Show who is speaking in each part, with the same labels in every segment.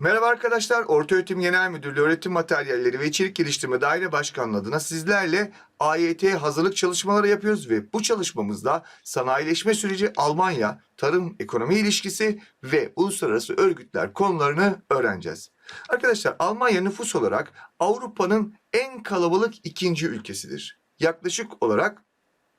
Speaker 1: Merhaba arkadaşlar, Ortaöğretim Genel Müdürlüğü Öğretim Materyalleri ve İçerik Geliştirme Daire Başkanlığı adına sizlerle AYT hazırlık çalışmaları yapıyoruz ve bu çalışmamızda sanayileşme süreci Almanya, tarım ekonomi ilişkisi ve uluslararası örgütler konularını öğreneceğiz. Arkadaşlar Almanya nüfus olarak Avrupa'nın en kalabalık ikinci ülkesidir. Yaklaşık olarak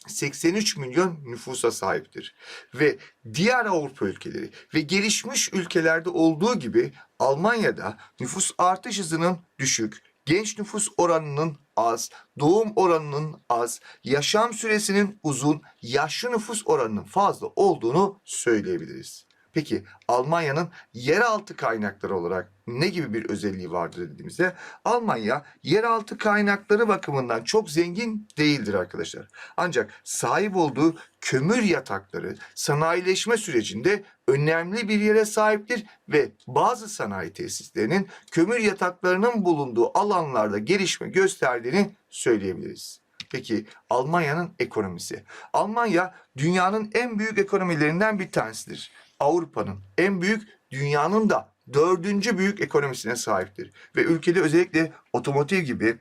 Speaker 1: 83 milyon nüfusa sahiptir. Ve diğer Avrupa ülkeleri ve gelişmiş ülkelerde olduğu gibi Almanya'da nüfus artış hızının düşük, genç nüfus oranının az, doğum oranının az, yaşam süresinin uzun, yaşlı nüfus oranının fazla olduğunu söyleyebiliriz. Peki Almanya'nın yeraltı kaynakları olarak ne gibi bir özelliği vardır dediğimizde Almanya yeraltı kaynakları bakımından çok zengin değildir arkadaşlar. Ancak sahip olduğu kömür yatakları sanayileşme sürecinde önemli bir yere sahiptir ve bazı sanayi tesislerinin kömür yataklarının bulunduğu alanlarda gelişme gösterdiğini söyleyebiliriz. Peki Almanya'nın ekonomisi. Almanya dünyanın en büyük ekonomilerinden bir tanesidir. Avrupa'nın en büyük, dünyanın da dördüncü büyük ekonomisine sahiptir. Ve ülkede özellikle otomotiv gibi,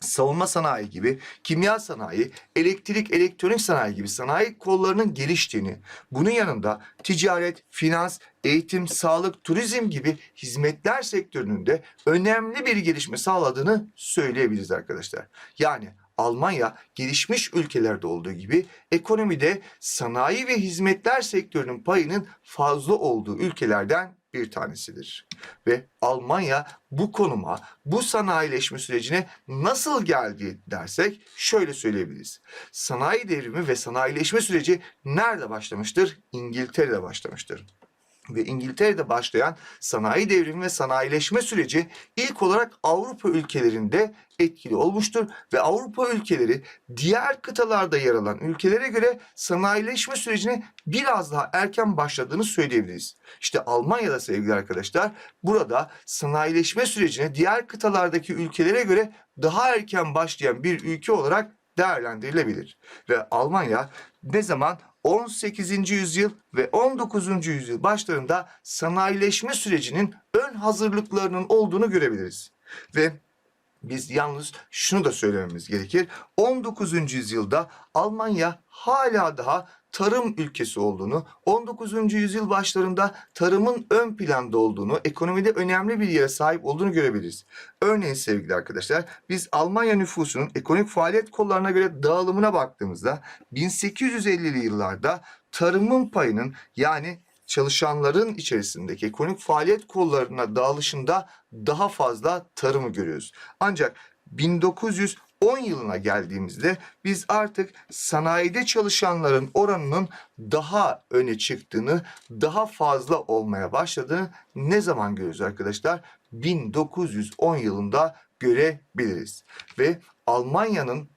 Speaker 1: savunma sanayi gibi, kimya sanayi, elektrik, elektronik sanayi gibi sanayi kollarının geliştiğini, bunun yanında ticaret, finans, eğitim, sağlık, turizm gibi hizmetler sektörünün de önemli bir gelişme sağladığını söyleyebiliriz arkadaşlar. Yani Almanya gelişmiş ülkelerde olduğu gibi ekonomide sanayi ve hizmetler sektörünün payının fazla olduğu ülkelerden bir tanesidir. Ve Almanya bu konuma, bu sanayileşme sürecine nasıl geldi dersek şöyle söyleyebiliriz. Sanayi devrimi ve sanayileşme süreci nerede başlamıştır? İngiltere'de başlamıştır ve İngiltere'de başlayan sanayi devrimi ve sanayileşme süreci ilk olarak Avrupa ülkelerinde etkili olmuştur ve Avrupa ülkeleri diğer kıtalarda yer alan ülkelere göre sanayileşme sürecine biraz daha erken başladığını söyleyebiliriz. İşte Almanya'da sevgili arkadaşlar burada sanayileşme sürecine diğer kıtalardaki ülkelere göre daha erken başlayan bir ülke olarak değerlendirilebilir. Ve Almanya ne zaman 18. yüzyıl ve 19. yüzyıl başlarında sanayileşme sürecinin ön hazırlıklarının olduğunu görebiliriz. Ve biz yalnız şunu da söylememiz gerekir. 19. yüzyılda Almanya hala daha tarım ülkesi olduğunu, 19. yüzyıl başlarında tarımın ön planda olduğunu, ekonomide önemli bir yere sahip olduğunu görebiliriz. Örneğin sevgili arkadaşlar, biz Almanya nüfusunun ekonomik faaliyet kollarına göre dağılımına baktığımızda 1850'li yıllarda tarımın payının yani çalışanların içerisindeki ekonomik faaliyet kollarına dağılışında daha fazla tarımı görüyoruz. Ancak 1910 yılına geldiğimizde biz artık sanayide çalışanların oranının daha öne çıktığını, daha fazla olmaya başladığını ne zaman görüyoruz arkadaşlar? 1910 yılında görebiliriz. Ve Almanya'nın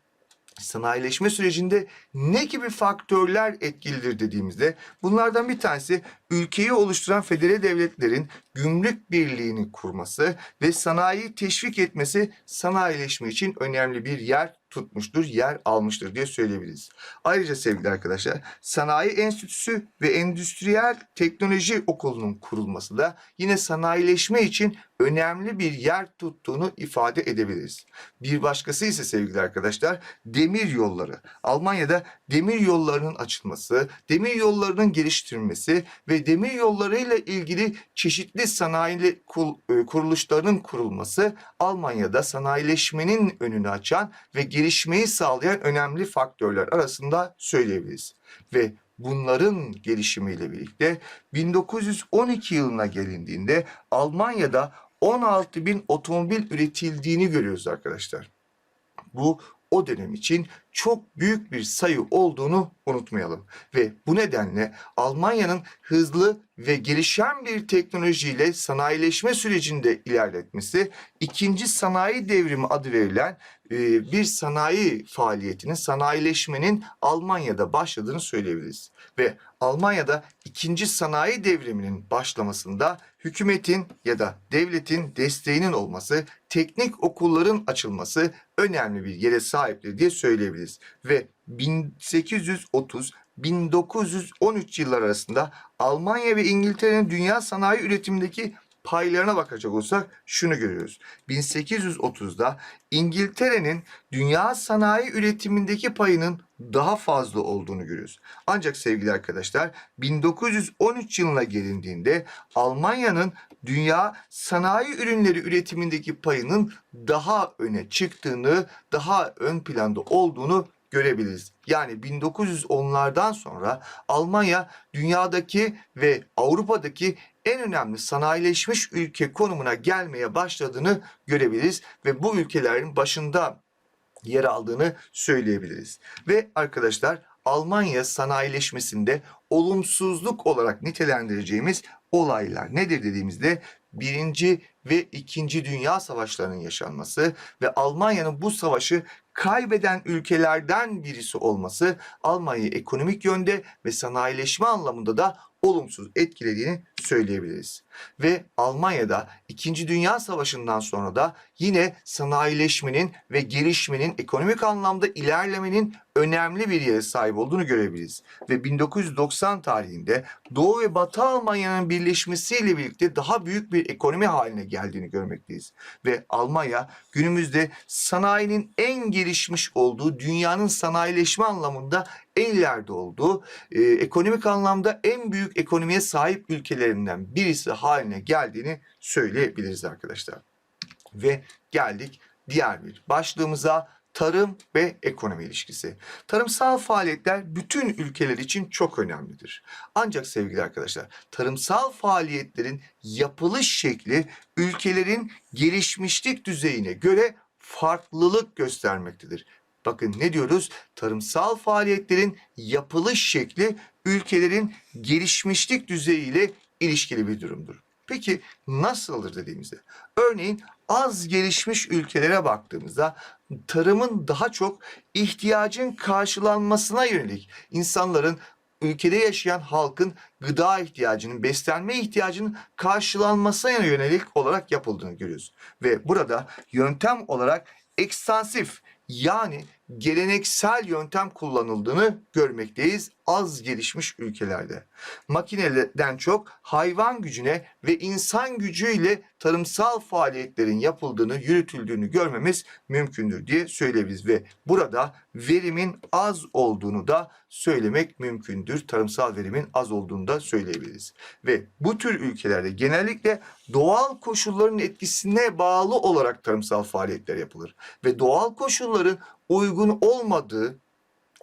Speaker 1: sanayileşme sürecinde ne gibi faktörler etkilidir dediğimizde bunlardan bir tanesi ülkeyi oluşturan federe devletlerin gümrük birliğini kurması ve sanayiyi teşvik etmesi sanayileşme için önemli bir yer tutmuştur, yer almıştır diye söyleyebiliriz. Ayrıca sevgili arkadaşlar, Sanayi Enstitüsü ve Endüstriyel Teknoloji Okulu'nun kurulması da yine sanayileşme için önemli bir yer tuttuğunu ifade edebiliriz. Bir başkası ise sevgili arkadaşlar, demir yolları. Almanya'da demir yollarının açılması, demir yollarının geliştirilmesi ve demir yollarıyla ilgili çeşitli sanayi e, kuruluşlarının kurulması Almanya'da sanayileşmenin önünü açan ve gelişmeyi sağlayan önemli faktörler arasında söyleyebiliriz. Ve bunların gelişimiyle birlikte 1912 yılına gelindiğinde Almanya'da 16 bin otomobil üretildiğini görüyoruz arkadaşlar. Bu o dönem için çok büyük bir sayı olduğunu unutmayalım. Ve bu nedenle Almanya'nın hızlı ve gelişen bir teknolojiyle sanayileşme sürecinde ilerletmesi, ikinci sanayi devrimi adı verilen e, bir sanayi faaliyetinin, sanayileşmenin Almanya'da başladığını söyleyebiliriz. Ve Almanya'da ikinci sanayi devriminin başlamasında hükümetin ya da devletin desteğinin olması, teknik okulların açılması önemli bir yere sahiptir diye söyleyebiliriz. Ve 1830 1913 yıllar arasında Almanya ve İngiltere'nin dünya sanayi üretimindeki paylarına bakacak olsak şunu görüyoruz. 1830'da İngiltere'nin dünya sanayi üretimindeki payının daha fazla olduğunu görüyoruz. Ancak sevgili arkadaşlar 1913 yılına gelindiğinde Almanya'nın dünya sanayi ürünleri üretimindeki payının daha öne çıktığını, daha ön planda olduğunu görebiliriz. Yani 1910'lardan sonra Almanya dünyadaki ve Avrupa'daki en önemli sanayileşmiş ülke konumuna gelmeye başladığını görebiliriz ve bu ülkelerin başında yer aldığını söyleyebiliriz. Ve arkadaşlar Almanya sanayileşmesinde olumsuzluk olarak nitelendireceğimiz olaylar nedir dediğimizde birinci ve ikinci dünya savaşlarının yaşanması ve Almanya'nın bu savaşı kaybeden ülkelerden birisi olması Almanya'yı ekonomik yönde ve sanayileşme anlamında da olumsuz etkilediğini söyleyebiliriz. Ve Almanya'da 2. Dünya Savaşı'ndan sonra da yine sanayileşmenin ve gelişmenin ekonomik anlamda ilerlemenin önemli bir yere sahip olduğunu görebiliriz. Ve 1990 tarihinde Doğu ve Batı Almanya'nın birleşmesiyle birlikte daha büyük bir ekonomi haline geldiğini görmekteyiz. Ve Almanya günümüzde sanayinin en gelişmiş olduğu, dünyanın sanayileşme anlamında en ileride olduğu, e, ekonomik anlamda en büyük ekonomiye sahip ülkelerinden birisi haline geldiğini söyleyebiliriz arkadaşlar. Ve geldik diğer bir başlığımıza tarım ve ekonomi ilişkisi. Tarımsal faaliyetler bütün ülkeler için çok önemlidir. Ancak sevgili arkadaşlar, tarımsal faaliyetlerin yapılış şekli ülkelerin gelişmişlik düzeyine göre farklılık göstermektedir. Bakın ne diyoruz? Tarımsal faaliyetlerin yapılış şekli ülkelerin gelişmişlik düzeyiyle ilişkili bir durumdur. Peki nasıldır dediğimizde? Örneğin az gelişmiş ülkelere baktığımızda tarımın daha çok ihtiyacın karşılanmasına yönelik insanların ülkede yaşayan halkın gıda ihtiyacının, beslenme ihtiyacının karşılanmasına yönelik olarak yapıldığını görüyoruz. Ve burada yöntem olarak ekstansif yani geleneksel yöntem kullanıldığını görmekteyiz az gelişmiş ülkelerde. Makineden çok hayvan gücüne ve insan gücüyle tarımsal faaliyetlerin yapıldığını, yürütüldüğünü görmemiz mümkündür diye söyleyebiliriz ve burada verimin az olduğunu da söylemek mümkündür. Tarımsal verimin az olduğunu da söyleyebiliriz. Ve bu tür ülkelerde genellikle doğal koşulların etkisine bağlı olarak tarımsal faaliyetler yapılır ve doğal koşulların uygun olmadığı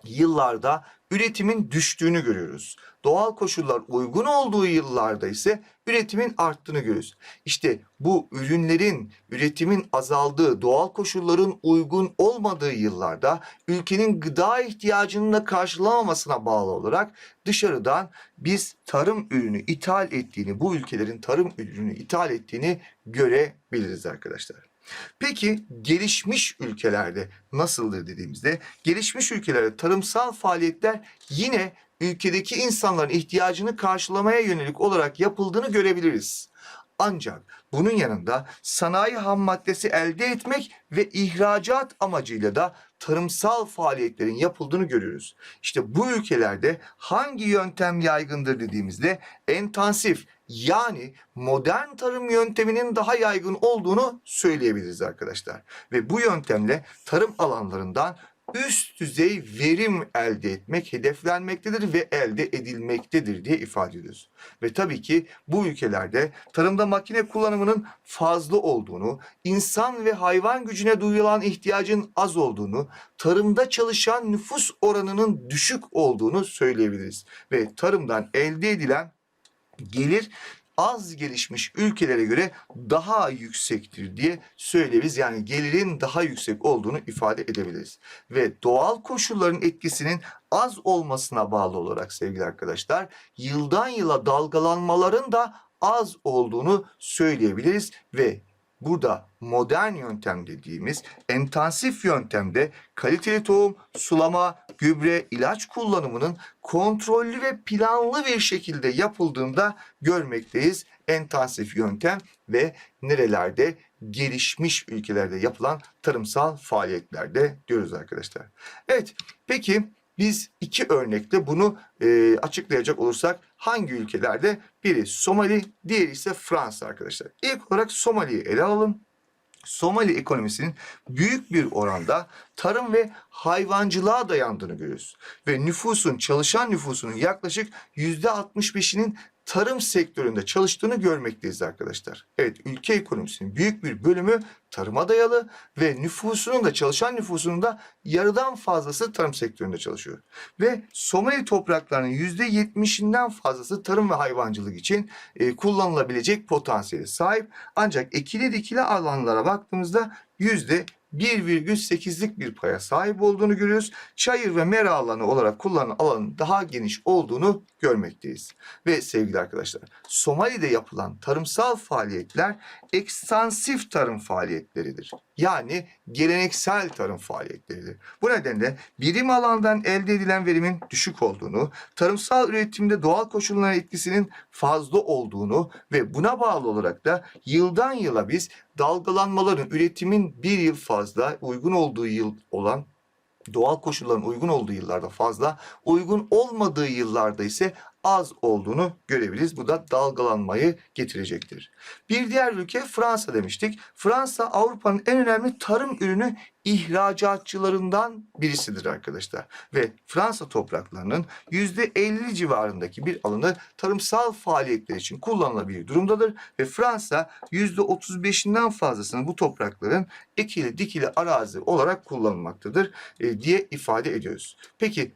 Speaker 1: yıllarda üretimin düştüğünü görüyoruz. Doğal koşullar uygun olduğu yıllarda ise üretimin arttığını görüyoruz. İşte bu ürünlerin üretimin azaldığı, doğal koşulların uygun olmadığı yıllarda ülkenin gıda ihtiyacının da karşılamamasına bağlı olarak dışarıdan biz tarım ürünü ithal ettiğini, bu ülkelerin tarım ürünü ithal ettiğini görebiliriz arkadaşlar. Peki gelişmiş ülkelerde nasıldır dediğimizde gelişmiş ülkelerde tarımsal faaliyetler yine ülkedeki insanların ihtiyacını karşılamaya yönelik olarak yapıldığını görebiliriz. Ancak bunun yanında sanayi ham maddesi elde etmek ve ihracat amacıyla da tarımsal faaliyetlerin yapıldığını görüyoruz. İşte bu ülkelerde hangi yöntem yaygındır dediğimizde entansif yani modern tarım yönteminin daha yaygın olduğunu söyleyebiliriz arkadaşlar. Ve bu yöntemle tarım alanlarından üst düzey verim elde etmek hedeflenmektedir ve elde edilmektedir diye ifade ediyoruz. Ve tabii ki bu ülkelerde tarımda makine kullanımının fazla olduğunu, insan ve hayvan gücüne duyulan ihtiyacın az olduğunu, tarımda çalışan nüfus oranının düşük olduğunu söyleyebiliriz. Ve tarımdan elde edilen gelir az gelişmiş ülkelere göre daha yüksektir diye söyleyebiliriz. Yani gelirin daha yüksek olduğunu ifade edebiliriz. Ve doğal koşulların etkisinin az olmasına bağlı olarak sevgili arkadaşlar yıldan yıla dalgalanmaların da az olduğunu söyleyebiliriz ve Burada modern yöntem dediğimiz entansif yöntemde kaliteli tohum, sulama, gübre, ilaç kullanımının kontrollü ve planlı bir şekilde yapıldığında görmekteyiz. Entansif yöntem ve nerelerde gelişmiş ülkelerde yapılan tarımsal faaliyetlerde diyoruz arkadaşlar. Evet peki Biz iki örnekle bunu e, açıklayacak olursak hangi ülkelerde? Biri Somali, diğeri ise Fransa arkadaşlar. İlk olarak Somali'yi ele alalım. Somali ekonomisinin büyük bir oranda tarım ve hayvancılığa dayandığını görüyoruz. Ve nüfusun, çalışan nüfusunun yaklaşık %65'inin tarım sektöründe çalıştığını görmekteyiz arkadaşlar. Evet, ülke ekonomisinin büyük bir bölümü tarıma dayalı ve nüfusunun da çalışan nüfusunun da yarıdan fazlası tarım sektöründe çalışıyor. Ve Somali topraklarının %70'inden fazlası tarım ve hayvancılık için e, kullanılabilecek potansiyeli sahip. Ancak ekili dikili alanlara baktığımızda yüzde 1,8'lik bir paya sahip olduğunu görüyoruz. Çayır ve mera alanı olarak kullanılan alanın daha geniş olduğunu görmekteyiz. Ve sevgili arkadaşlar, Somali'de yapılan tarımsal faaliyetler ekstansif tarım faaliyetleridir. Yani geleneksel tarım faaliyetleridir. Bu nedenle birim alandan elde edilen verimin düşük olduğunu, tarımsal üretimde doğal koşullara etkisinin fazla olduğunu ve buna bağlı olarak da yıldan yıla biz dalgalanmaların üretimin bir yıl fazla uygun olduğu yıl olan doğal koşulların uygun olduğu yıllarda fazla, uygun olmadığı yıllarda ise az olduğunu görebiliriz. Bu da dalgalanmayı getirecektir. Bir diğer ülke Fransa demiştik. Fransa Avrupa'nın en önemli tarım ürünü ihracatçılarından birisidir arkadaşlar. Ve Fransa topraklarının %50 civarındaki bir alanı tarımsal faaliyetler için kullanılabilir durumdadır. Ve Fransa %35'inden fazlasını bu toprakların ekili dikili arazi olarak kullanılmaktadır e, diye ifade ediyoruz. Peki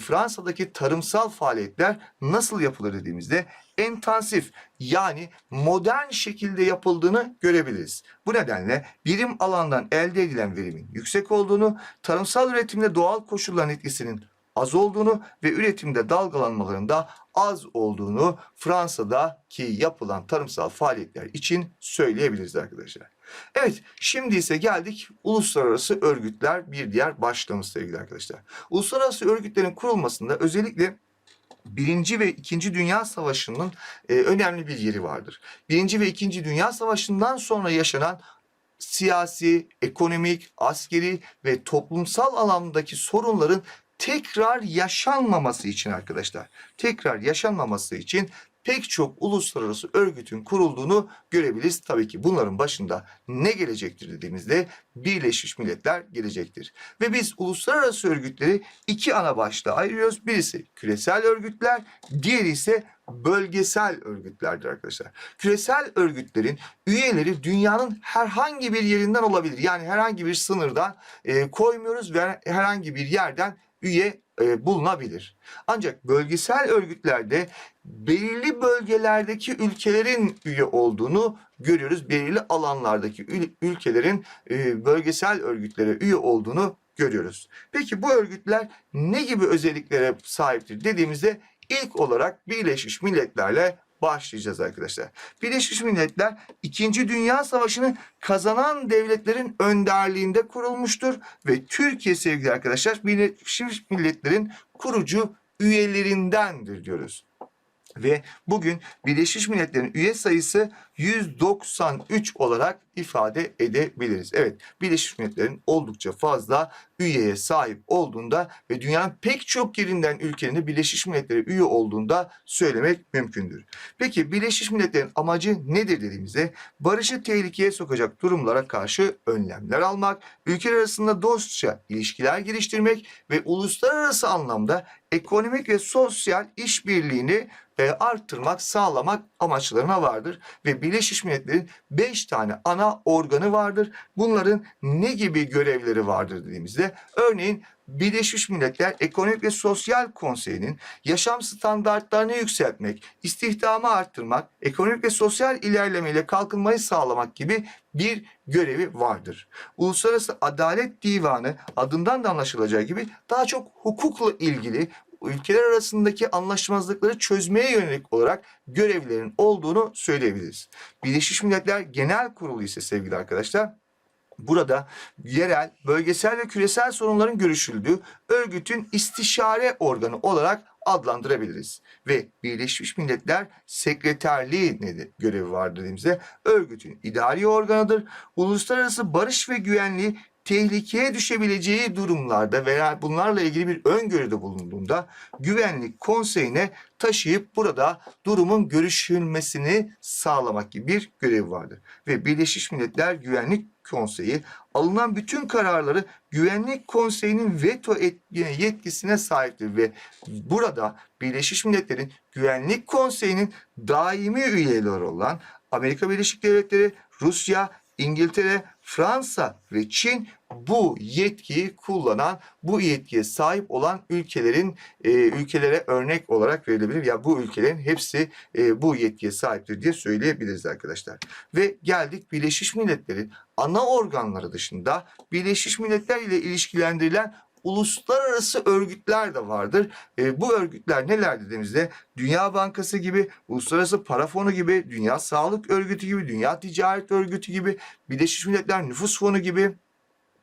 Speaker 1: Fransa'daki tarımsal faaliyetler nasıl yapılır dediğimizde intensif yani modern şekilde yapıldığını görebiliriz. Bu nedenle birim alandan elde edilen verimin yüksek olduğunu, tarımsal üretimde doğal koşulların etkisinin az olduğunu ve üretimde dalgalanmaların da az olduğunu Fransa'daki yapılan tarımsal faaliyetler için söyleyebiliriz arkadaşlar. Evet, şimdi ise geldik uluslararası örgütler bir diğer başlığımız sevgili arkadaşlar. Uluslararası örgütlerin kurulmasında özellikle Birinci ve İkinci Dünya Savaşı'nın e, önemli bir yeri vardır. Birinci ve İkinci Dünya Savaşı'ndan sonra yaşanan siyasi, ekonomik, askeri ve toplumsal alandaki sorunların tekrar yaşanmaması için arkadaşlar, tekrar yaşanmaması için pek çok uluslararası örgütün kurulduğunu görebiliriz. Tabii ki bunların başında ne gelecektir dediğimizde Birleşmiş Milletler gelecektir. Ve biz uluslararası örgütleri iki ana başlığa ayırıyoruz. Birisi küresel örgütler, diğeri ise bölgesel örgütlerdir arkadaşlar. Küresel örgütlerin üyeleri dünyanın herhangi bir yerinden olabilir. Yani herhangi bir sınırdan e, koymuyoruz ve herhangi bir yerden üye e, bulunabilir. Ancak bölgesel örgütlerde belirli bölgelerdeki ülkelerin üye olduğunu görüyoruz. Belirli alanlardaki ül- ülkelerin e, bölgesel örgütlere üye olduğunu görüyoruz. Peki bu örgütler ne gibi özelliklere sahiptir dediğimizde ilk olarak Birleşmiş Milletler'le başlayacağız arkadaşlar. Birleşmiş Milletler 2. Dünya Savaşı'nı kazanan devletlerin önderliğinde kurulmuştur ve Türkiye sevgili arkadaşlar Birleşmiş Milletler'in kurucu üyelerindendir diyoruz. Ve bugün Birleşmiş Milletler'in üye sayısı 193 olarak ifade edebiliriz. Evet, Birleşmiş Milletler'in oldukça fazla üyeye sahip olduğunda ve dünyanın pek çok yerinden ülkenin Birleşmiş Milletler'e üye olduğunda söylemek mümkündür. Peki Birleşmiş Milletler'in amacı nedir dediğimizde barışı tehlikeye sokacak durumlara karşı önlemler almak, ülkeler arasında dostça ilişkiler geliştirmek ve uluslararası anlamda ekonomik ve sosyal işbirliğini e, arttırmak, sağlamak amaçlarına vardır. Ve Birleşmiş Milletler'in 5 tane ana organı vardır. Bunların ne gibi görevleri vardır dediğimizde örneğin Birleşmiş Milletler Ekonomik ve Sosyal Konseyi'nin yaşam standartlarını yükseltmek, istihdamı arttırmak, ekonomik ve sosyal ilerlemeyle kalkınmayı sağlamak gibi bir görevi vardır. Uluslararası Adalet Divanı adından da anlaşılacağı gibi daha çok hukukla ilgili ülkeler arasındaki anlaşmazlıkları çözmeye yönelik olarak görevlerin olduğunu söyleyebiliriz. Birleşmiş Milletler Genel Kurulu ise sevgili arkadaşlar Burada yerel, bölgesel ve küresel sorunların görüşüldüğü örgütün istişare organı olarak adlandırabiliriz. Ve Birleşmiş Milletler Sekreterliği nedir, görevi var dediğimizde örgütün idari organıdır. Uluslararası barış ve güvenliği tehlikeye düşebileceği durumlarda veya bunlarla ilgili bir öngörüde bulunduğunda Güvenlik Konseyi'ne taşıyıp burada durumun görüşülmesini sağlamak gibi bir görev vardır. Ve Birleşmiş Milletler Güvenlik Konseyi alınan bütün kararları Güvenlik Konseyi'nin veto et- yetkisine sahiptir ve burada Birleşmiş Milletler'in Güvenlik Konseyi'nin daimi üyeleri olan Amerika Birleşik Devletleri, Rusya, İngiltere, Fransa ve Çin bu yetkiyi kullanan, bu yetkiye sahip olan ülkelerin e, ülkelere örnek olarak verilebilir. Ya bu ülkelerin hepsi e, bu yetkiye sahiptir diye söyleyebiliriz arkadaşlar. Ve geldik Birleşmiş Milletler'in ana organları dışında Birleşmiş Milletler ile ilişkilendirilen uluslararası örgütler de vardır. E, bu örgütler neler dediğimizde Dünya Bankası gibi, Uluslararası Para Fonu gibi, Dünya Sağlık Örgütü gibi, Dünya Ticaret Örgütü gibi, Birleşmiş Milletler Nüfus Fonu gibi,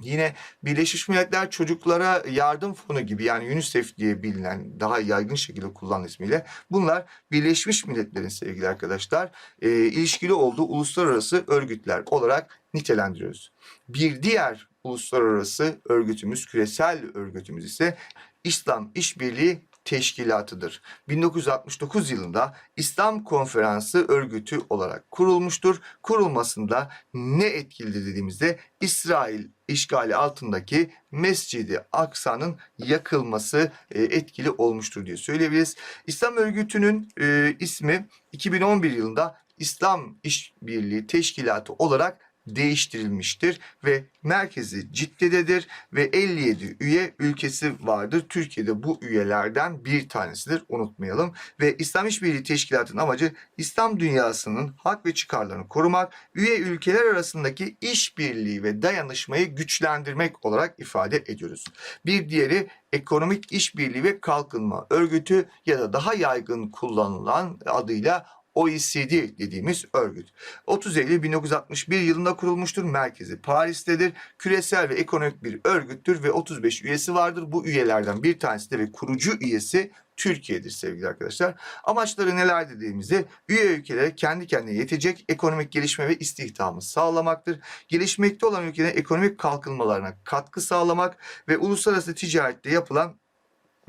Speaker 1: Yine Birleşmiş Milletler Çocuklara Yardım Fonu gibi yani UNICEF diye bilinen daha yaygın şekilde kullanılan ismiyle bunlar Birleşmiş Milletler'in sevgili arkadaşlar e, ilişkili olduğu uluslararası örgütler olarak nitelendiriyoruz. Bir diğer uluslararası örgütümüz, küresel örgütümüz ise İslam İşbirliği Teşkilatı'dır. 1969 yılında İslam Konferansı örgütü olarak kurulmuştur. Kurulmasında ne etkili dediğimizde İsrail işgali altındaki Mescidi Aksa'nın yakılması e, etkili olmuştur diye söyleyebiliriz. İslam örgütünün e, ismi 2011 yılında İslam İşbirliği Teşkilatı olarak değiştirilmiştir ve merkezi Cidde'dedir ve 57 üye ülkesi vardır. Türkiye'de bu üyelerden bir tanesidir unutmayalım ve İslam İşbirliği Teşkilatı'nın amacı İslam dünyasının hak ve çıkarlarını korumak, üye ülkeler arasındaki işbirliği ve dayanışmayı güçlendirmek olarak ifade ediyoruz. Bir diğeri Ekonomik İşbirliği ve Kalkınma Örgütü ya da daha yaygın kullanılan adıyla OECD dediğimiz örgüt. 30 Eylül 1961 yılında kurulmuştur. Merkezi Paris'tedir. Küresel ve ekonomik bir örgüttür ve 35 üyesi vardır. Bu üyelerden bir tanesi de ve kurucu üyesi Türkiye'dir sevgili arkadaşlar. Amaçları neler dediğimizde üye ülkelere kendi kendine yetecek ekonomik gelişme ve istihdamı sağlamaktır. Gelişmekte olan ülkelerin ekonomik kalkınmalarına katkı sağlamak ve uluslararası ticarette yapılan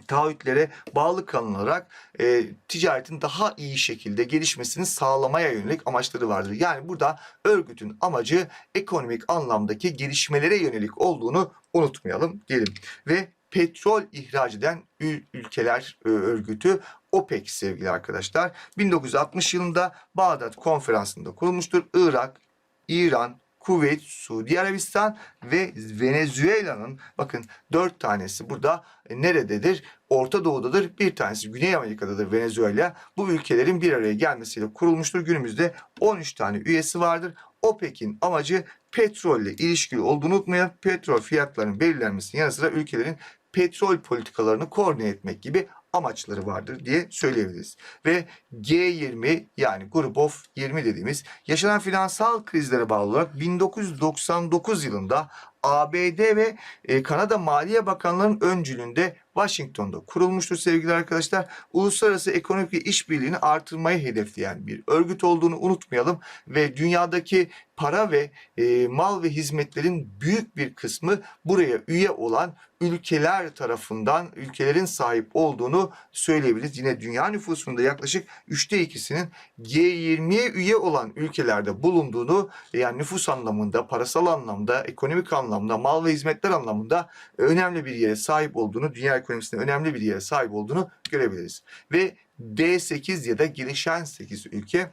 Speaker 1: taahhütlere bağlı kalınarak e, ticaretin daha iyi şekilde gelişmesini sağlamaya yönelik amaçları vardır. Yani burada örgütün amacı ekonomik anlamdaki gelişmelere yönelik olduğunu unutmayalım diyelim. Ve petrol ihraç eden ül- ülkeler e, örgütü OPEC sevgili arkadaşlar. 1960 yılında Bağdat konferansında kurulmuştur. Irak, İran, Kuveyt, Suudi Arabistan ve Venezuela'nın bakın dört tanesi burada e, nerededir? Orta Doğu'dadır. Bir tanesi Güney Amerika'dadır Venezuela. Bu ülkelerin bir araya gelmesiyle kurulmuştur. Günümüzde 13 tane üyesi vardır. OPEC'in amacı petrolle ilişkili olduğunu unutmayalım. Petrol fiyatlarının belirlenmesinin yanı sıra ülkelerin petrol politikalarını koordine etmek gibi amaçları vardır diye söyleyebiliriz. Ve G20 yani Group of 20 dediğimiz yaşanan finansal krizlere bağlı olarak 1999 yılında ABD ve e, Kanada Maliye Bakanlarının öncülüğünde Washington'da kurulmuştur sevgili arkadaşlar. Uluslararası ekonomik ve işbirliğini artırmayı hedefleyen bir örgüt olduğunu unutmayalım ve dünyadaki para ve e, mal ve hizmetlerin büyük bir kısmı buraya üye olan ülkeler tarafından ülkelerin sahip olduğunu söyleyebiliriz. Yine dünya nüfusunda yaklaşık üçte ikisinin G20'ye üye olan ülkelerde bulunduğunu yani nüfus anlamında, parasal anlamda, ekonomik anlamda, mal ve hizmetler anlamında önemli bir yere sahip olduğunu, dünya ekonomisinde önemli bir yere sahip olduğunu görebiliriz. Ve D8 ya da gelişen 8 ülke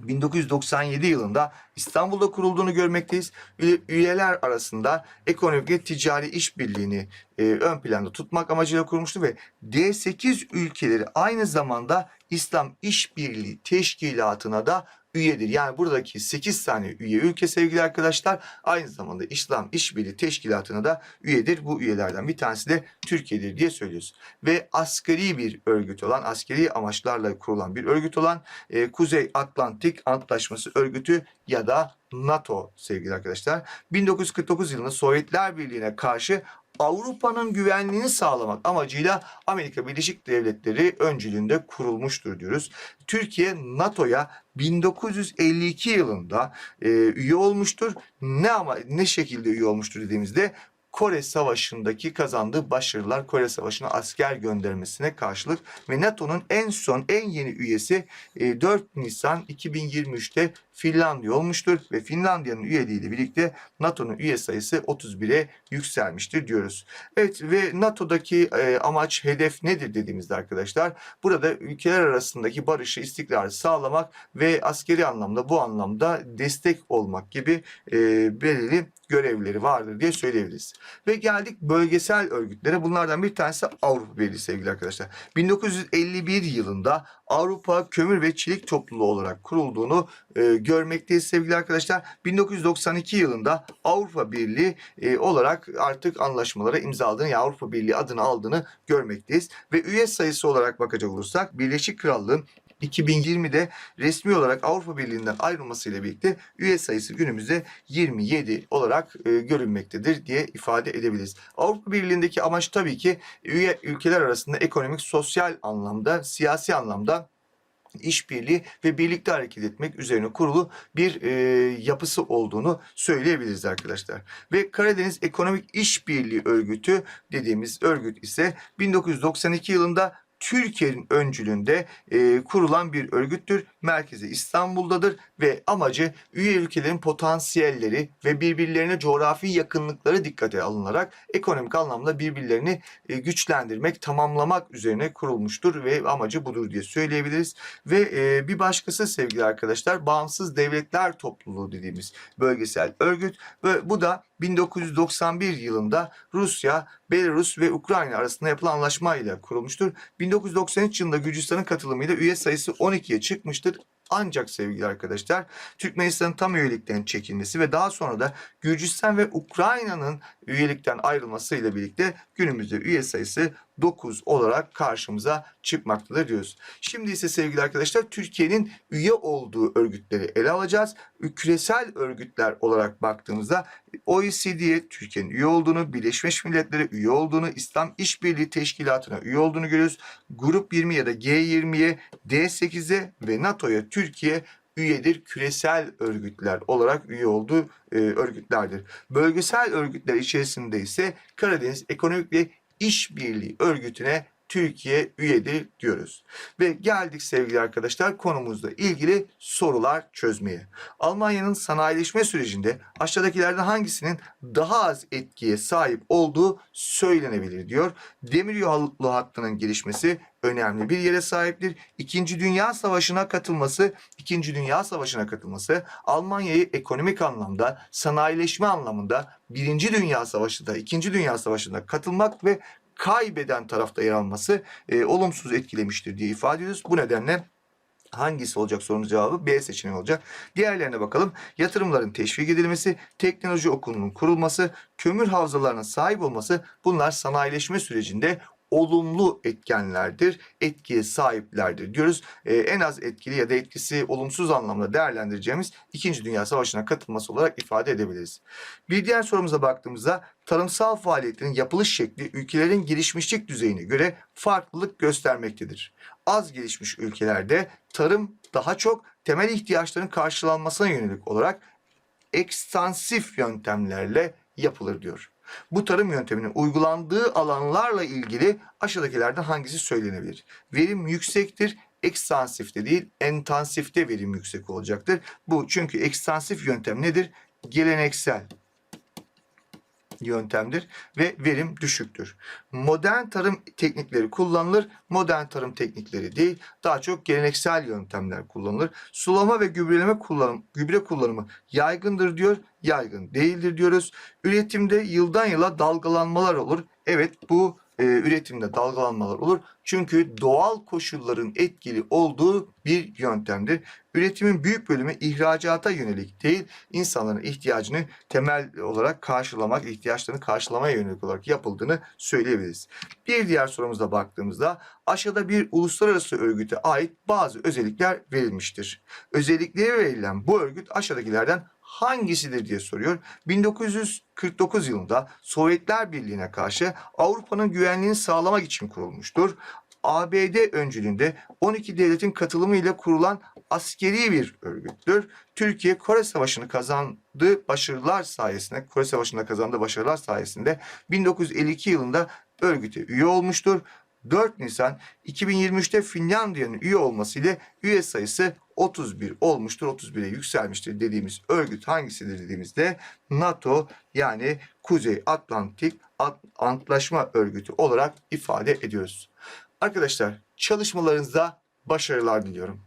Speaker 1: 1997 yılında İstanbul'da kurulduğunu görmekteyiz. Üye- Üyeler arasında ekonomik ve ticari işbirliğini e, ön planda tutmak amacıyla kurulmuştu ve D8 ülkeleri aynı zamanda İslam İşbirliği Teşkilatı'na da üyedir. Yani buradaki 8 tane üye ülke sevgili arkadaşlar aynı zamanda İslam İşbirliği Teşkilatı'na da üyedir. Bu üyelerden bir tanesi de Türkiye'dir diye söylüyoruz. Ve askeri bir örgüt olan, askeri amaçlarla kurulan bir örgüt olan e, Kuzey Atlantik Antlaşması Örgütü ya da NATO sevgili arkadaşlar. 1949 yılında Sovyetler Birliği'ne karşı Avrupa'nın güvenliğini sağlamak amacıyla Amerika Birleşik Devletleri öncülüğünde kurulmuştur diyoruz. Türkiye NATO'ya 1952 yılında e, üye olmuştur. Ne ama ne şekilde üye olmuştur dediğimizde Kore Savaşı'ndaki kazandığı başarılar Kore Savaşı'na asker göndermesine karşılık ve NATO'nun en son en yeni üyesi e, 4 Nisan 2023'te Finlandiya olmuştur ve Finlandiya'nın üyeliğiyle birlikte NATO'nun üye sayısı 31'e yükselmiştir diyoruz. Evet ve NATO'daki e, amaç, hedef nedir dediğimizde arkadaşlar burada ülkeler arasındaki barışı, istikrarı sağlamak ve askeri anlamda bu anlamda destek olmak gibi e, belirli görevleri vardır diye söyleyebiliriz. Ve geldik bölgesel örgütlere. Bunlardan bir tanesi Avrupa Birliği sevgili arkadaşlar. 1951 yılında Avrupa Kömür ve Çelik Topluluğu olarak kurulduğunu e, görmekteyiz sevgili arkadaşlar. 1992 yılında Avrupa Birliği e, olarak artık anlaşmalara imzaladığını, yani Avrupa Birliği adını aldığını görmekteyiz. Ve üye sayısı olarak bakacak olursak Birleşik Krallığın 2020'de resmi olarak Avrupa Birliği'nden ayrılmasıyla birlikte üye sayısı günümüzde 27 olarak e, görünmektedir diye ifade edebiliriz. Avrupa Birliği'ndeki amaç tabii ki üye ülkeler arasında ekonomik, sosyal anlamda, siyasi anlamda işbirliği ve birlikte hareket etmek üzerine kurulu bir e, yapısı olduğunu söyleyebiliriz arkadaşlar. Ve Karadeniz Ekonomik İşbirliği Örgütü dediğimiz örgüt ise 1992 yılında Türkiye'nin öncülüğünde e, kurulan bir örgüttür. Merkezi İstanbul'dadır ve amacı üye ülkelerin potansiyelleri ve birbirlerine coğrafi yakınlıkları dikkate alınarak ekonomik anlamda birbirlerini e, güçlendirmek, tamamlamak üzerine kurulmuştur ve amacı budur diye söyleyebiliriz. Ve e, bir başkası sevgili arkadaşlar Bağımsız Devletler Topluluğu dediğimiz bölgesel örgüt ve bu da 1991 yılında Rusya, Belarus ve Ukrayna arasında yapılan anlaşmayla kurulmuştur. 1993 yılında Gürcistan'ın katılımıyla üye sayısı 12'ye çıkmıştır. Ancak sevgili arkadaşlar Türkmenistan'ın tam üyelikten çekilmesi ve daha sonra da Gürcistan ve Ukrayna'nın üyelikten ayrılmasıyla birlikte günümüzde üye sayısı 9 olarak karşımıza çıkmaktadır diyoruz. Şimdi ise sevgili arkadaşlar Türkiye'nin üye olduğu örgütleri ele alacağız. Küresel örgütler olarak baktığımızda OECD'ye Türkiye'nin üye olduğunu, Birleşmiş Milletler'e üye olduğunu, İslam İşbirliği Teşkilatı'na üye olduğunu görüyoruz. Grup 20 ya da G20'ye, D8'e ve NATO'ya Türkiye üyedir. Küresel örgütler olarak üye olduğu e, örgütlerdir. Bölgesel örgütler içerisinde ise Karadeniz Ekonomik ve İşbirliği Örgütü'ne Türkiye üyedir diyoruz. Ve geldik sevgili arkadaşlar konumuzla ilgili sorular çözmeye. Almanya'nın sanayileşme sürecinde aşağıdakilerden hangisinin daha az etkiye sahip olduğu söylenebilir diyor. Demiryolu hattının gelişmesi önemli bir yere sahiptir. İkinci Dünya Savaşı'na katılması, İkinci Dünya Savaşı'na katılması Almanya'yı ekonomik anlamda, sanayileşme anlamında Birinci Dünya Savaşı'nda, İkinci Dünya Savaşı'na katılmak ve kaybeden tarafta yer alması e, olumsuz etkilemiştir diye ifade ediyoruz. Bu nedenle Hangisi olacak sorunun cevabı B seçeneği olacak. Diğerlerine bakalım. Yatırımların teşvik edilmesi, teknoloji okulunun kurulması, kömür havzalarının sahip olması bunlar sanayileşme sürecinde olumlu etkenlerdir, etkiye sahiplerdir diyoruz. Ee, en az etkili ya da etkisi olumsuz anlamda değerlendireceğimiz 2. Dünya Savaşı'na katılması olarak ifade edebiliriz. Bir diğer sorumuza baktığımızda tarımsal faaliyetlerin yapılış şekli ülkelerin gelişmişlik düzeyine göre farklılık göstermektedir. Az gelişmiş ülkelerde tarım daha çok temel ihtiyaçların karşılanmasına yönelik olarak ekstansif yöntemlerle yapılır diyor. Bu tarım yönteminin uygulandığı alanlarla ilgili aşağıdakilerden hangisi söylenebilir? Verim yüksektir, ekstansifte değil, entansifte verim yüksek olacaktır. Bu çünkü ekstansif yöntem nedir? Geleneksel yöntemdir ve verim düşüktür. Modern tarım teknikleri kullanılır. Modern tarım teknikleri değil, daha çok geleneksel yöntemler kullanılır. Sulama ve gübreleme kullanım, gübre kullanımı yaygındır diyor, yaygın değildir diyoruz. Üretimde yıldan yıla dalgalanmalar olur. Evet bu e, üretimde dalgalanmalar olur. Çünkü doğal koşulların etkili olduğu bir yöntemdir. Üretimin büyük bölümü ihracata yönelik değil, insanların ihtiyacını temel olarak karşılamak, ihtiyaçlarını karşılamaya yönelik olarak yapıldığını söyleyebiliriz. Bir diğer sorumuza baktığımızda aşağıda bir uluslararası örgüte ait bazı özellikler verilmiştir. Özellikleri verilen bu örgüt aşağıdakilerden hangisidir diye soruyor. 1949 yılında Sovyetler Birliği'ne karşı Avrupa'nın güvenliğini sağlamak için kurulmuştur. ABD öncülüğünde 12 devletin katılımıyla kurulan askeri bir örgüttür. Türkiye Kore Savaşı'nı kazandığı başarılar sayesinde, Kore Savaşı'nda kazandığı başarılar sayesinde 1952 yılında örgüte üye olmuştur. 4 Nisan 2023'te Finlandiya'nın üye olması ile üye sayısı 31 olmuştur. 31'e yükselmiştir dediğimiz örgüt hangisidir dediğimizde NATO yani Kuzey Atlantik At- Antlaşma Örgütü olarak ifade ediyoruz. Arkadaşlar çalışmalarınızda başarılar diliyorum.